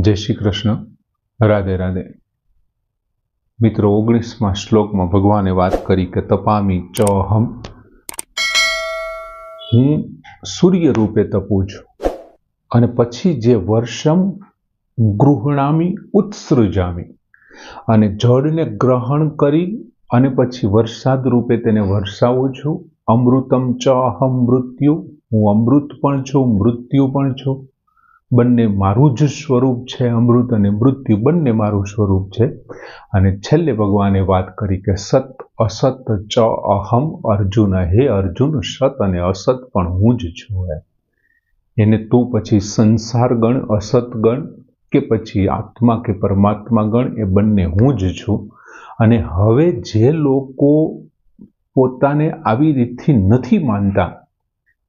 જય શ્રી કૃષ્ણ. રાધે રાધે. મિત્રો, ઓગણીસમાં શ્લોકમાં ભગવાને વાત કરી કે તપામી ચહમ. હું સૂર્ય રૂપે તપું છું અને પછી જે વર્ષમ ગૃહણામી ઉત્સૃજામી અને જળને ગ્રહણ કરી અને પછી વરસાદ રૂપે તેને વરસાવું છું. અમૃતમ ચ અહમ મૃત્યુ. હું અમૃત પણ છું, મૃત્યુ પણ છું. બંને મારું જ સ્વરૂપ છે, અમૃત અને મૃત્યુ બંને મારું સ્વરૂપ છે અને છેલ્લે ભગવાને વાત કરી કે સત અસત ચ અહમ અર્જુન, હે અર્જુન, સત અને અસત પણ હું જ છું. એને તું પછી સંસાર ગણ અસત ગણ કે પછી આત્મા કે પરમાત્મા ગણ એ બંને હું જ છું અને હવે જે લોકો પોતાને આવી રીતથી નથી માનતા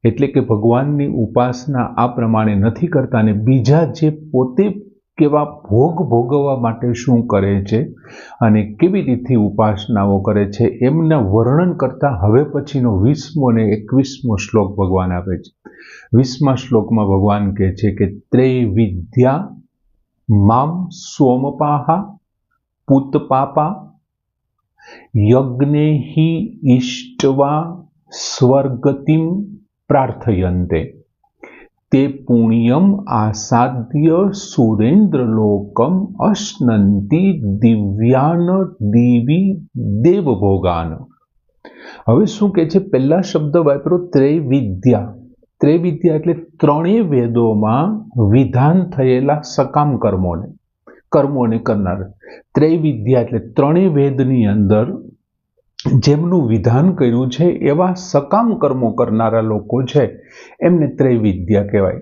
એટલે કે ભગવાનની ઉપાસના આ પ્રમાણે નથી કરતા ને બીજા જે પોતે કેવા ભોગ ભોગવવા માટે શું કરે છે અને કેવી રીતથી ઉપાસનાઓ કરે છે, એમના વર્ણન કરતા હવે પછીનો વીસમો અને એકવીસમો શ્લોક ભગવાન આપે છે. વીસમા શ્લોકમાં ભગવાન કહે છે કે, ત્રૈવિદ્યા મામ સોમપાહા પૂતપાપા યજ્ઞે હિ ઇષ્ટવા સ્વર્ગતિમ પ્રાર્થયન્તે તે પુણ્યમ આસાદ્ય સુરેન્દ્રલોકમ અશ્નંતી દિવ્યાન દેવી દેવભોગાન. હવે શું કે છે? પહેલા શબ્દ વાપરો ત્રૈવિદ્યા. ત્રૈવિદ્યા એટલે ત્રણેય વેદોમાં વિધાન થયેલા સકામ કર્મોને કર્મોને કરનાર. ત્રૈવિદ્યા એટલે ત્રણેય વેદની અંદર જેમનું વિધાન કર્યું છે, એવા સકામ કર્મો કરનારા લોકો છે. એમને ત્રૈવિદ્યા કહેવાય.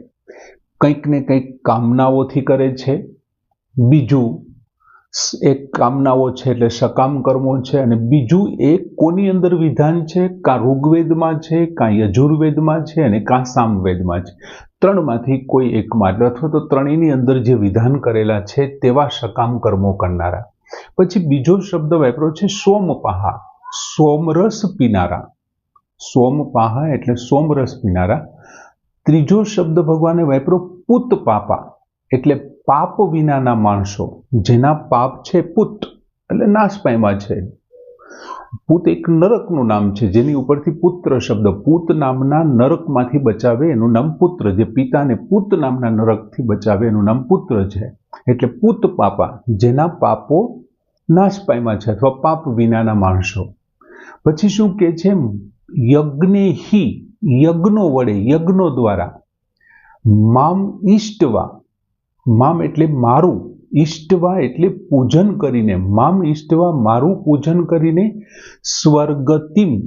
કંઈક ને કંઈક કામનાઓથી કરે છે. બીજું એક કામનાઓ છે એટલે સકામ કર્મો છે અને બીજું એ કોની અંદર વિધાન છે? કાં ઋગ્વેદમાં છે, કાં યજુર્વેદમાં છે અને કાં સામવેદમાં છે. ત્રણમાંથી કોઈ એકમાં એટલે અથવા તો ત્રણેયની અંદર જે વિધાન કરેલા છે, તેવા સકામ કર્મો કરનારા. પછી બીજો શબ્દ વાપરો છે સોમપાહા સોમરસ પીનારા. સોમપાહા એટલે સોમરસ પીનારા. ત્રીજો શબ્દ ભગવાને વાપરો પુત પાપા, એટલે પાપ વિનાના માણસો. જેના પાપ છે પુત, એટલે નાશ પામ્યા છે. પુત એક નરકનું નામ છે, જેની ઉપરથી પુત્ર શબ્દ, પુત નામના નરકમાંથી બચાવે એનું નામ પુત્ર. જે પિતાને પુત નામના નરકથી બચાવે એનું નામ પુત્ર છે. એટલે પુત પાપા, જેના પાપો નાશ પામ્યા છે, અથવા પાપ વિનાના માણસો. પછી શું કે છે? યજ્ઞે હિ, યજ્ઞો વડે, યજ્ઞો દ્વારા. મામ ઈષ્ટવા. મામ એટલે મારું. ઈષ્ટવા એટલે પૂજન કરીને. મામ ઈષ્ટવા, મારું પૂજન કરીને સ્વર્ગતિમ,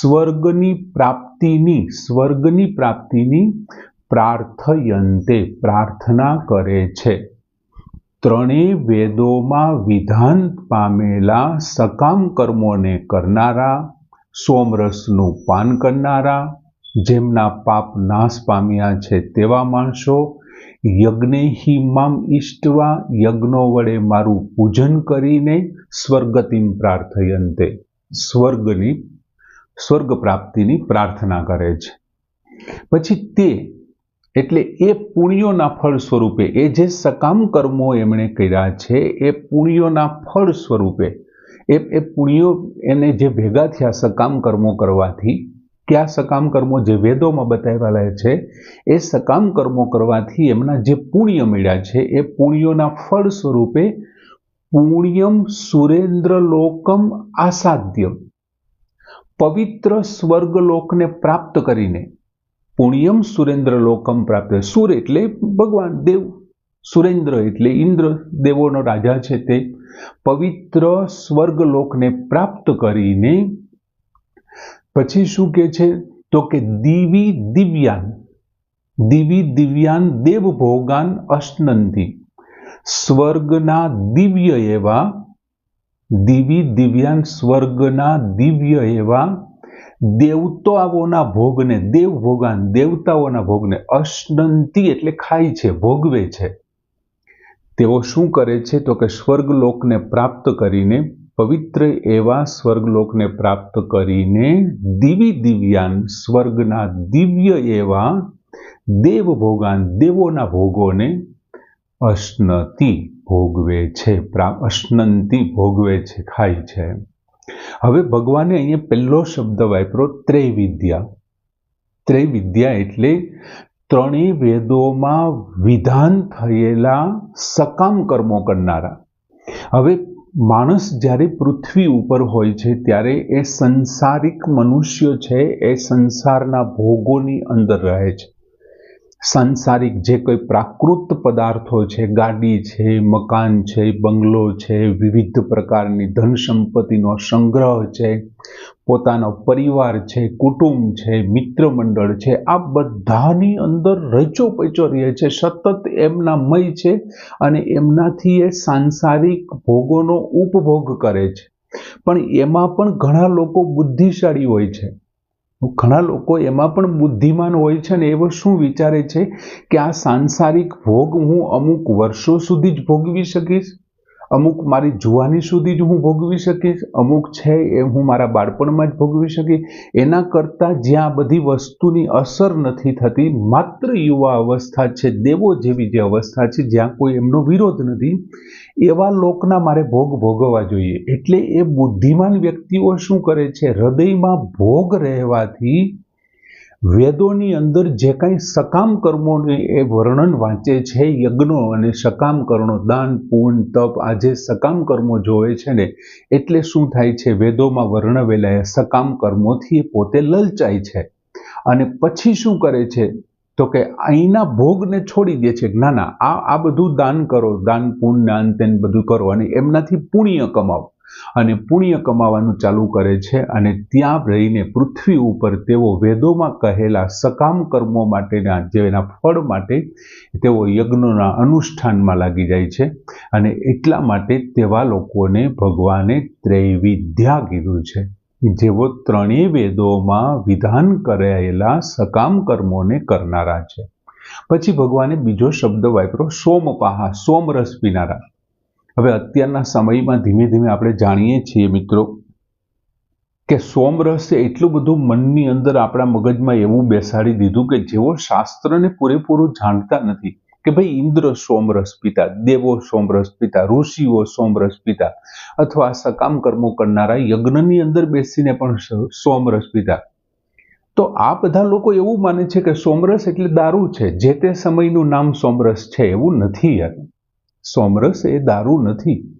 સ્વર્ગની પ્રાપ્તિની સ્વર્ગની પ્રાપ્તિની પ્રાર્થયંતે પ્રાર્થના કરે છે. ત્રણેય વેદોમાં વિધાન પામેલા સકામ કર્મોને કરનારા, સોમરસનું પાન કરનારા, જેમના પાપ નાશ પામ્યા છે તેવા માણસો, યજ્ઞે હિમામ ઈષ્ટવા, યજ્ઞો વડે મારું પૂજન કરીને સ્વર્ગતિમ પ્રાર્થયંતે, સ્વર્ગની, સ્વર્ગ પ્રાપ્તિની પ્રાર્થના કરે છે. પછી તે એટલે એ પુણ્યોના ફળ સ્વરૂપે, એ જે સકામ કર્મો એમણે કર્યા છે, એ પુણ્યોના ફળ સ્વરૂપે, એ એ પુણ્યો એને જે ભેગા થયા સકામ કર્મો કરવાથી, કયા સકામ કર્મો જે વેદોમાં બતાવેલા છે, એ સકામ કર્મો કરવાથી એમના જે પુણ્ય મળ્યા છે, એ પુણ્યોના ફળ સ્વરૂપે પુણ્યમ સુરેન્દ્રલોકમ આસાધ્યમ પવિત્ર સ્વર્ગલોકને પ્રાપ્ત કરીને પુણ્યમ સુરેન્દ્ર લોકમ પ્રાપ્ત. સુર એટલે ભગવાન, દેવ. સુરેન્દ્ર એટલે ઇન્દ્ર, દેવોનો રાજા છે તે. પવિત્ર સ્વર્ગ લોકને પ્રાપ્ત કરીને પછી શું કે છે? તો કે દિવી દિવ્યાન. દિવી દિવ્યાન દેવ ભોગાન અષ્નંતી સ્વર્ગના દિવ્ય એવા, દિવી દિવ્યાન સ્વર્ગના દિવ્ય એવા દેવતાઓના ભોગને દેવ ભોગાન દેવતાઓના ભોગને અષ્નંતી એટલે ખાય છે, ભોગવે છે. તેઓ શું કરે છે તો કે સ્વર્ગલોકને પ્રાપ્ત કરીને, પવિત્ર એવા સ્વર્ગલોકને પ્રાપ્ત કરીને દિવી દિવ્યાન, સ્વર્ગના દિવ્ય એવા દેવ ભોગાન દેવોના ભોગોને અશ્નતિ ભોગવે છે અશ્નંતી ભોગવે છે, ખાય છે. હવે ભગવાને અહીંયા પહેલો શબ્દ વાપરો ત્રૈવિદ્યા. ત્રૈવિદ્યા એટલે ત્રણેય વેદોમાં વિધાન થયેલા સકામ કર્મો કરનારા. હવે માણસ જ્યારે પૃથ્વી ઉપર હોય છે ત્યારે એ સંસારિક મનુષ્ય છે, એ સંસારના ભોગોની અંદર રહે છે. સાંસારિક જે કોઈ પ્રાકૃત પદાર્થો છે, ગાડી છે, મકાન છે, બંગલો છે, વિવિધ પ્રકારની ધન સંપત્તિનો સંગ્રહ છે, પોતાનો પરિવાર છે, કુટુંબ છે, મિત્ર મંડળ છે, આ બધાની અંદર રચો પચો રહે છે, સતત એમના મય છે અને એમનાથી એ સાંસારિક ભોગોનો ઉપભોગ કરે છે. પણ એમાં પણ ઘણા લોકો બુદ્ધિશાળી હોય છે. ઘણા લોકો એમાં પણ બુદ્ધિમાન હોય છે ને એવો શું વિચારે છે કે આ સાંસારિક ભોગ હું અમુક વર્ષો સુધી જ ભોગવી શકીશ? અમુક મારી જુવાની સુધી જ હું ભોગવી શકીશ, અમુક છે એ હું મારા બાળપણમાં જ ભોગવી શકીશ. એના કરતાં જ્યાં બધી વસ્તુની અસર નથી થતી, માત્ર યુવા અવસ્થા છે, દેવો જેવી જે અવસ્થા છે, જ્યાં કોઈ એમનો વિરોધ નથી, એવા લોકના મારે ભોગ ભોગવવા જોઈએ. એટલે એ બુદ્ધિમાન વ્યક્તિઓ શું કરે છે? હૃદયમાં ભોગ રહેવાથી વેદોની અંદર જે કાંઈ સકામ કર્મોને એ વર્ણન વાંચે છે, યજ્ઞો અને સકામ કર્મો, દાન, પૂન, તપ, આ જે સકામ કર્મો જોવે છે ને, એટલે શું થાય છે, વેદોમાં વર્ણવેલા સકામ કર્મોથી એ પોતે લલચાય છે. અને પછી શું કરે છે, તો કે અહીંના ભોગને છોડી દે છે ના ના, આ આ બધું દાન કરો, દાન, પૂન, દાન, તેન બધું કરો, અને એમનાથી પુણ્ય કમાવો. અને પુણ્ય કમાવાનું ચાલુ કરે છે અને ત્યાં રહીને પૃથ્વી ઉપર તેઓ વેદોમાં કહેલા સકામ કર્મો માટેના જેના ફળ માટે તેઓ યજ્ઞોના અનુષ્ઠાનમાં લાગી જાય છે અને એટલા માટે તેવા લોકોને ભગવાને ત્રૈવિધ્યા કીધું છે. જેઓ ત્રણેય વેદોમાં વિધાન કરાયેલા સકામ કર્મોને કરનારા છે. પછી ભગવાને બીજો શબ્દ વાપરો, સોમપાહા, સોમરસ પીનારા. હવે અત્યારના સમયમાં ધીમે ધીમે આપણે જાણીએ છીએ મિત્રો કે સોમરસ એટલું બધું મનની અંદર આપણા મગજમાં એવું બેસાડી દીધું કે જેઓ શાસ્ત્રને પૂરેપૂરું જાણતા નથી કે ભાઈ ઇન્દ્ર સોમરસ પિતા, દેવો સોમરસ પિતા, ઋષિઓ સોમરસ પિતા અથવા સકામ કર્મો કરનારા યજ્ઞની અંદર બેસીને પણ સોમરસ પિતા. તો આ બધા લોકો એવું માને છે કે સોમરસ એટલે દારૂ છે, જે તે સમયનું નામ સોમરસ છે, એવું નથી યાર. સોમરસ એ દારૂ નથી.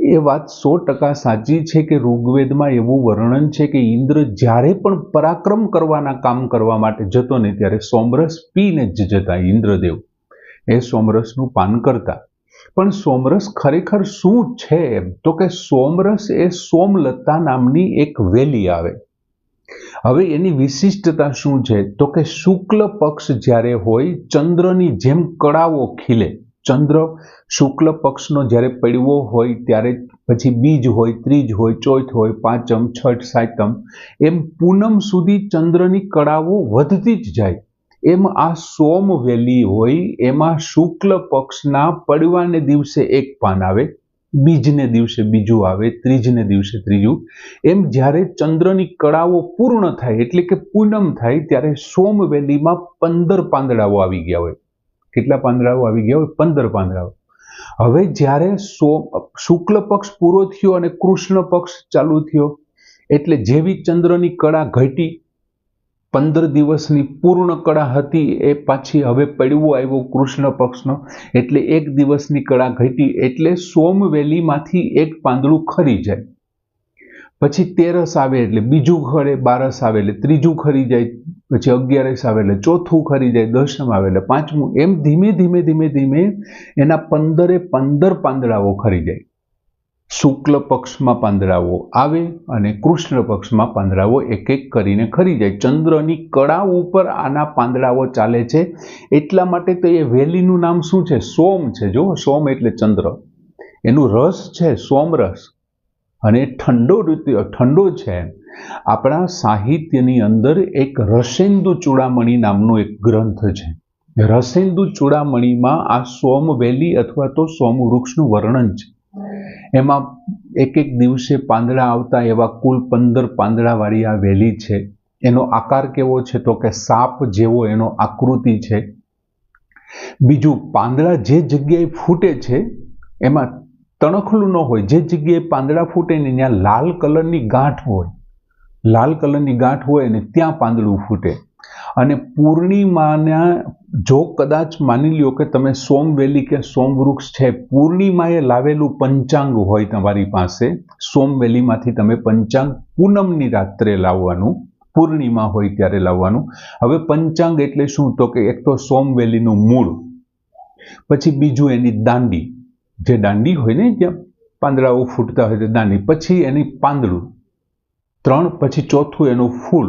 એ વાત સો ટકા સાચી છે કે ઋગ્વેદમાં એવું વર્ણન છે કે ઇન્દ્ર જ્યારે પણ પરાક્રમ કરવાના કામ કરવા માટે જતો ને ત્યારે સોમરસ પીને જ જતા ઇન્દ્રદેવ. એ સોમરસનું પાન કરતા. પણ સોમરસ ખરેખર શું છે? એમ તો કે સોમરસ એ સોમલતા નામની એક વેલી આવે. હવે એની વિશિષ્ટતા શું છે? તો કે શુક્લ પક્ષ જ્યારે હોય ચંદ્રની જેમ કળાઓ ખીલે. ચંદ્ર શુક્લ પક્ષનો જ્યારે પડવો હોય, ત્યારે પછી બીજ હોય, ત્રીજ હોય, ચોથ હોય, પાંચમ, છઠ, સાતમ, એમ પૂનમ સુધી ચંદ્રની કળાઓ વધતી જ જાય. એમ આ સોમ વેલી હોય, એમાં શુક્લ પક્ષના પડવાને દિવસે એક પાન આવે, બીજને દિવસે બીજું આવે, ત્રીજને દિવસે ત્રીજું. એમ જ્યારે ચંદ્રની કળાઓ પૂર્ણ થાય, એટલે કે પૂનમ થાય, ત્યારે સોમ વેલીમાં પંદર પાંદડાઓ આવી ગયા હોય. કેટલા પાંદડાઓ? આવી ગયા હોય પંદર પાંદડાઓ. હવે જ્યારે સો, શુક્લ પક્ષ પૂરો થયો અને કૃષ્ણ પક્ષ ચાલુ થયો, એટલે જેવી ચંદ્રની કળા ઘટી, પંદર દિવસની પૂર્ણ કળા હતી, એ પાછી હવે પડવો આવ્યો કૃષ્ણ પક્ષનો, એટલે એક દિવસની કળા ઘટી, એટલે સોમવેલીમાંથી એક પાંદડું ખરી જાય. પછી તેરસ આવે એટલે બીજું ખરે બારસ આવે એટલે ત્રીજું ખરી જાય. પછી અગિયારસ આવે એટલે ચોથું ખરી જાય, દસમ આવે એટલે પાંચમું, એમ ધીમે ધીમે ધીમે ધીમે એના પંદરે પંદર પાંદડાઓ ખરી જાય. શુક્લ પક્ષમાં પાંદડાઓ આવે અને કૃષ્ણ પક્ષમાં પાંદડાઓ એક એક કરીને ખરી જાય. ચંદ્રની કળા ઉપર આના પાંદડાઓ ચાલે છે. એટલા માટે તો એ વેલીનું નામ શું છે? સોમ છે. જો, સોમ એટલે ચંદ્ર. એનું રસ છે, સોમરસ. અને ઠંડો ઋતુ, ઠંડો છે. આપણા સાહિત્યની અંદર એક રસેન્દુ ચૂડામણી નામનો એક ગ્રંથ છે. રસેન્દુ ચૂડામણીમાં આ સોમવેલી અથવા તો સોમ વૃક્ષનું વર્ણન છે. એમાં એક એક દિવસે પાંદડા આવતા એવા કુલ પંદર પાંદડાવાળી આ વેલી છે. એનો આકાર કેવો છે તો કે સાપ જેવો એનો આકૃતિ છે. બીજું પાંદડા જે જગ્યાએ ફૂટે છે એમાં તણખલું ન હોય. જે જગ્યાએ પાંદડા ફૂટે ને ત્યાં લાલ કલરની ગાંઠ હોય લાલ કલરની ગાંઠ હોય ને ત્યાં પાંદડું ફૂટે. અને પૂર્ણિમાના જો કદાચ માની લ્યો કે તમે સોમવેલી કે સોમવૃક્ષ છે, પૂર્ણિમાએ લાવેલું પંચાંગ હોય તમારી પાસે સોમવેલીમાંથી તમે પંચાંગ પૂનમની રાત્રે લાવવાનું, પૂર્ણિમા હોય ત્યારે લાવવાનું. હવે પંચાંગ એટલે શું? તો કે એક તો સોમવેલીનું મૂળ, પછી બીજું એની દાંડી. જે દાંડી હોય ને ત્યાં પાંદડાઓ ફૂટતા હોય તો દાંડી, પછી એની પાંદડું. ત્રણ પછી ચોથું એનું ફૂલ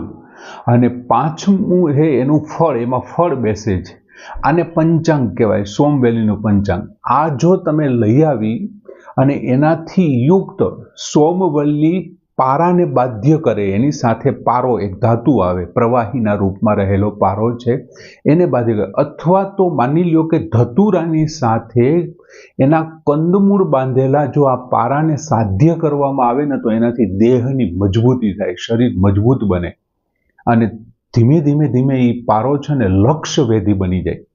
અને પાંચમું છે એનું ફળ, એમાં ફળ બેસે છે. આને પંચાંગ કહેવાય સોમવેલીનું પંચાંગ. આ જો તમે લઈ આવી અને એનાથી યુક્ત સોમવલ્લી પારાને બાધ્ય કરે, એની સાથે પારો, એક ધાતુ આવે, પ્રવાહીના રૂપમાં રહેલો પારો છે, એને બાધ્ય કરે. અથવા તો માની લ્યો કે ધતુરાની સાથે એના કંદમૂળ બાંધેલા જો આ પારાને સાધ્ય કરવામાં આવે ને તો એનાથી દેહની મજબૂતી થાય, શરીર મજબૂત બને. અને ધીમે ધીમે ધીમે એ પારો છે ને લક્ષ્યવેધી બની જાય.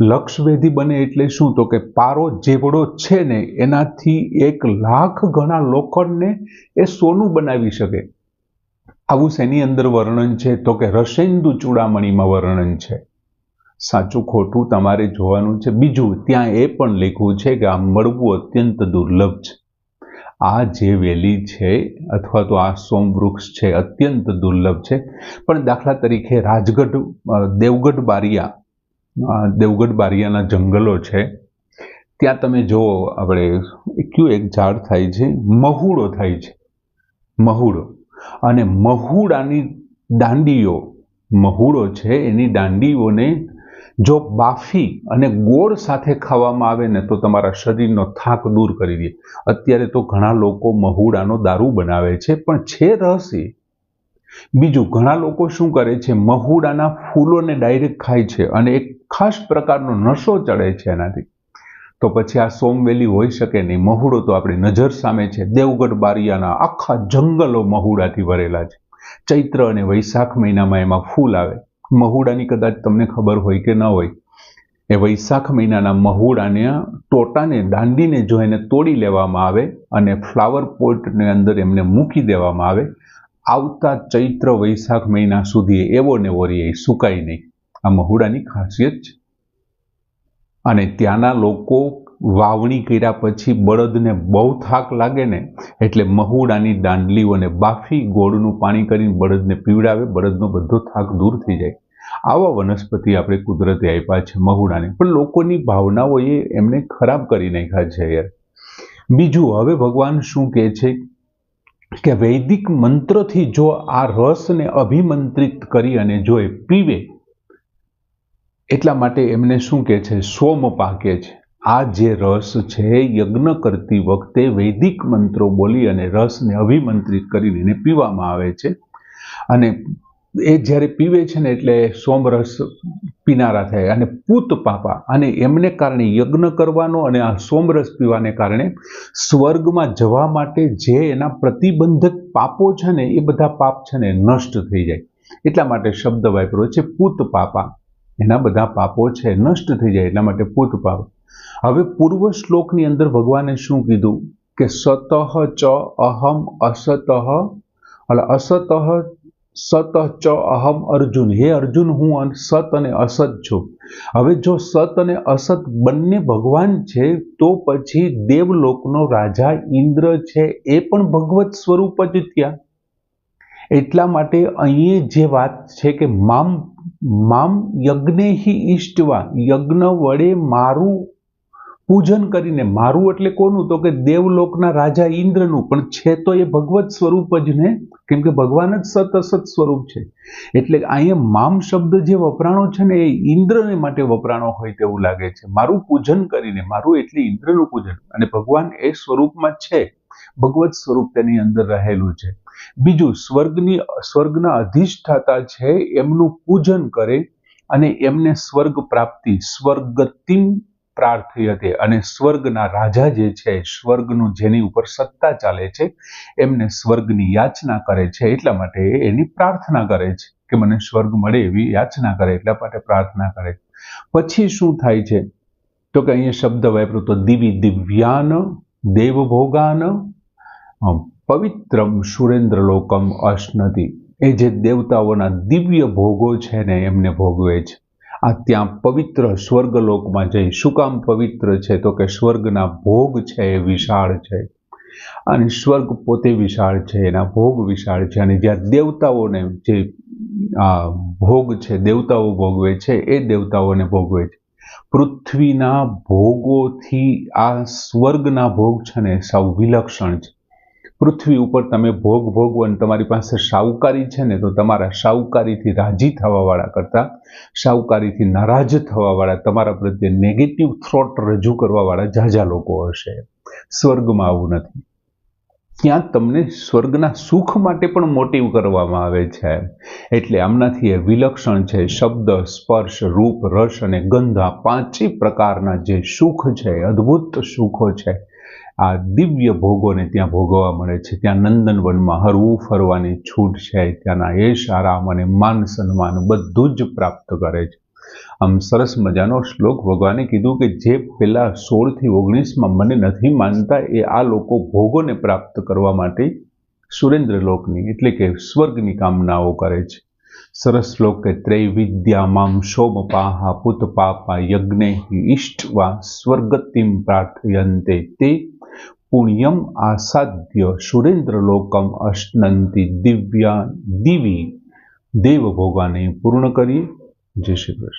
લક્ષ્યવેધી બને એટલે શું? તો કે પારો જેવડો છે ને, એનાથી એક લાખ ગણા લોખંડને એ સોનું બનાવી શકે. આવું શેની અંદર વર્ણન છે? તો કે રસેન્દુ ચૂડામણીમાં વર્ણન છે. સાચું ખોટું તમારે જોવાનું છે. બીજું, ત્યાં એ પણ લખ્યું છે કે આ મળવું અત્યંત દુર્લભ છે. આ જે વેલી છે, અથવા તો આ સોમવૃક્ષ છે, અત્યંત દુર્લભ છે. પણ દાખલા તરીકે રાજગઢ દેવગઢ બારિયા દેવગઢ બારિયાના જંગલો છે. ત્યાં તમે જુઓ, આપણે કયું એક ઝાડ થાય છે? મહુડો થાય છે. મહુડો. અને મહુડાની દાંડીઓ, મહુડો છે, એની દાંડીઓને જો બાફી અને ગોળ સાથે ખાવામાં આવે ને તો તમારા શરીરનો થાક દૂર કરી દે. અત્યારે તો ઘણા લોકો મહુડાનો દારૂ બનાવે છે, પણ છે રહસ્ય. બીજું, ઘણા લોકો શું કરે છે? મહુડાના ફૂલોને ડાયરેક્ટ ખાય છે અને એક ખાસ પ્રકારનો નશો ચડે છે એનાથી. તો પછી આ સોમવેલી હોઈ શકે નહીં. મહુડો તો આપણી નજર સામે છે. દેવગઢ બારિયાના આખા જંગલો મહુડાથી ભરેલા છે. ચૈત્ર અને વૈશાખ મહિનામાં એમાં ફૂલ આવે. મહુડાની કદાચ તમને ખબર હોય કે ન હોય, એ વૈશાખ મહિનાના મહુડાને, ટોટાને, દાંડીને જો એને તોડી લેવામાં આવે અને ફ્લાવર પોટની અંદર એમને મૂકી દેવામાં આવે, આવતા ચૈત્ર વૈશાખ મહિના સુધી એવો ને એવો સુકાય નહીં. આ મહુડાની ખાસિયત છે. અને ત્યાંના લોકો વાવણી કર્યા પછી બળદને બહુ થાક લાગે ને, એટલે મહુડાની દાંડલીઓને બાફી ગોળનું પાણી કરીને બળદને પીવડાવે, બળદનો બધો થાક દૂર થઈ જાય. આવા વનસ્પતિ આપણે કુદરતે આપ્યા છે મહુડાને. પણ લોકોની ભાવનાઓએ એમને ખરાબ કરી નાખ્યા છે યાર. બીજું, હવે ભગવાન શું કહે છે કે વૈદિક મંત્રથી જો આ રસને અભિમંત્રિત કરી અને જો એ પીવે એટલા માટે એમને શું કહે છે? સોમ પાકે છે, આ જે રસ છે, યજ્ઞ કરતી વખતે વૈદિક મંત્રો બોલી અને રસને અભિમંત્રિત કરીને એને પીવામાં આવે છે. અને એ જ્યારે પીવે છે ને એટલે સોમરસ પીનારા થાય. અને પૂત પાપા, અને એમને કારણે યજ્ઞ કરવાનો અને આ સોમરસ પીવાને કારણે સ્વર્ગમાં જવા માટે જે એના પ્રતિબંધક પાપો છે ને, એ બધા પાપ છે ને નષ્ટ થઈ જાય. એટલા માટે શબ્દ વાપરો છે, પૂત પાપા. એના બધા પાપો છે, નષ્ટ થઈ જાય એટલા માટે પૂત પાપ. હવે પૂર્વ શ્લોકની અંદર ભગવાને શું કીધું? કે સતઃ ચ અહમ અસત એટલે અસતઃ સત ચ અહમ અર્જુન. હે અર્જુન, હું સત અને અસત છું. હવે જો સત અને અસત બંને ભગવાન છે, તો પછી દેવલોકનો રાજા ઇન્દ્ર છે, એ પણ ભગવત સ્વરૂપ જ ત્યાં એટલા માટે અહીં જે વાત છે કે મામ મામ યજ્ઞે ઈષ્ટવા. યજ્ઞ વડે મારું પૂજન કરીને, મારું એટલે કોનું? તો કે દેવલોકના રાજા ઇન્દ્રનું. પણ છે તો એ ભગવત સ્વરૂપ જ ને? કેમ કે ભગવાન જ સત અસત સ્વરૂપ છે. એટલે અહીંયા મામ શબ્દ જે વપરાણો છે ને, એ ઇન્દ્રને માટે વપરાણો હોય તેવું લાગે છે. મારું પૂજન કરીને, મારું એટલે ઇન્દ્રનું પૂજન. અને ભગવાન એ સ્વરૂપમાં છે. ભગવત સ્વરૂપ તેની અંદર રહેલું છે. બીજું સ્વર્ગની, સ્વર્ગના અધિષ્ઠાતા છે એમનું પૂજન કરે અને એમને સ્વર્ગ પ્રાપ્તિ, સ્વર્ગતિમ પ્રાર્થી અને સ્વર્ગના રાજા જે છે, સ્વર્ગનું જેની ઉપર સત્તા ચાલે છે, એમને સ્વર્ગની યાચના કરે છે. એટલા માટે એની પ્રાર્થના કરે છે કે મને સ્વર્ગ મળે એવી યાચના કરે, એટલા માટે પ્રાર્થના કરે. પછી શું થાય છે? તો કે અહીંયા શબ્દ વાપરો તો દિવી દિવ્યાન દેવભોગાન પવિત્રમ સુરેન્દ્રલોકમ અશ્નતિ એ જે દેવતાઓના દિવ્ય ભોગો છે ને એમને ભોગવે છે. આ ત્યાં પવિત્ર સ્વર્ગલોકમાં જઈ શું કામ પવિત્ર છે તો કે સ્વર્ગના ભોગ છે એ વિશાળ છે. અને સ્વર્ગ પોતે વિશાળ છે, એના ભોગ વિશાળ છે અને જ્યાં દેવતાઓને જે, આ, ભોગ છે, દેવતાઓ ભોગવે છે, એ દેવતાઓને ભોગવે છે. પૃથ્વીના ભોગોથી આ સ્વર્ગના ભોગ છે ને સૌ વિલક્ષણ છે. પૃથ્વી ઉપર તમે ભોગ ભોગવો અને તમારી પાસે શાહુકારી છે ને, તો તમારા શાહુકારીથી રાજી થવાવાળા કરતાં, શાહુકારીથી નારાજ થવાવાળા, તમારા પ્રત્યે નેગેટિવ થ્રોટ રજૂ કરવાવાળા ઝાઝા લોકો હશે. સ્વર્ગમાં આવું નથી. ત્યાં તમને સ્વર્ગના સુખ માટે પણ મોટિવ કરવામાં આવે છે. એટલે આમનાથી એ વિલક્ષણ છે, શબ્દ, સ્પર્શ, રૂપ, રસ અને ગંધ આ પાંચેય પ્રકારના જે સુખ છે, અદ્ભુત સુખો છે. આ દિવ્ય ભોગોને ત્યાં ભોગવવા મળે છે. ત્યાં નંદનવનમાં હરવું, ફરવાની છૂટ છે. ત્યાંના યશ, આરામ અને માન સન્માન બધું જ પ્રાપ્ત કરે છે. આમ સરસ મજાનો શ્લોક ભગવાને કીધું કે જે પેલા સોળથી ઓગણીસમાં મને નથી માનતા, એ આ લોકો ભોગોને પ્રાપ્ત કરવા માટે સુરેન્દ્રલોકની, એટલે કે સ્વર્ગની કામનાઓ કરે છે. સરસ શ્લોક કે ત્રૈવિદ્યા મામ શોમપાહા પુત પાપા યજ્ઞે ઈષ્ટવા સ્વર્ગતિમ પ્રાર્થયંતે તે પુણ્યમ આસાદ્ય સુરેન્દ્રલોકમ અશ્નંતી દિવ્યા દિવી દેવભોગાને પૂર્ણ કરી જય શ્રી કૃષ્ણ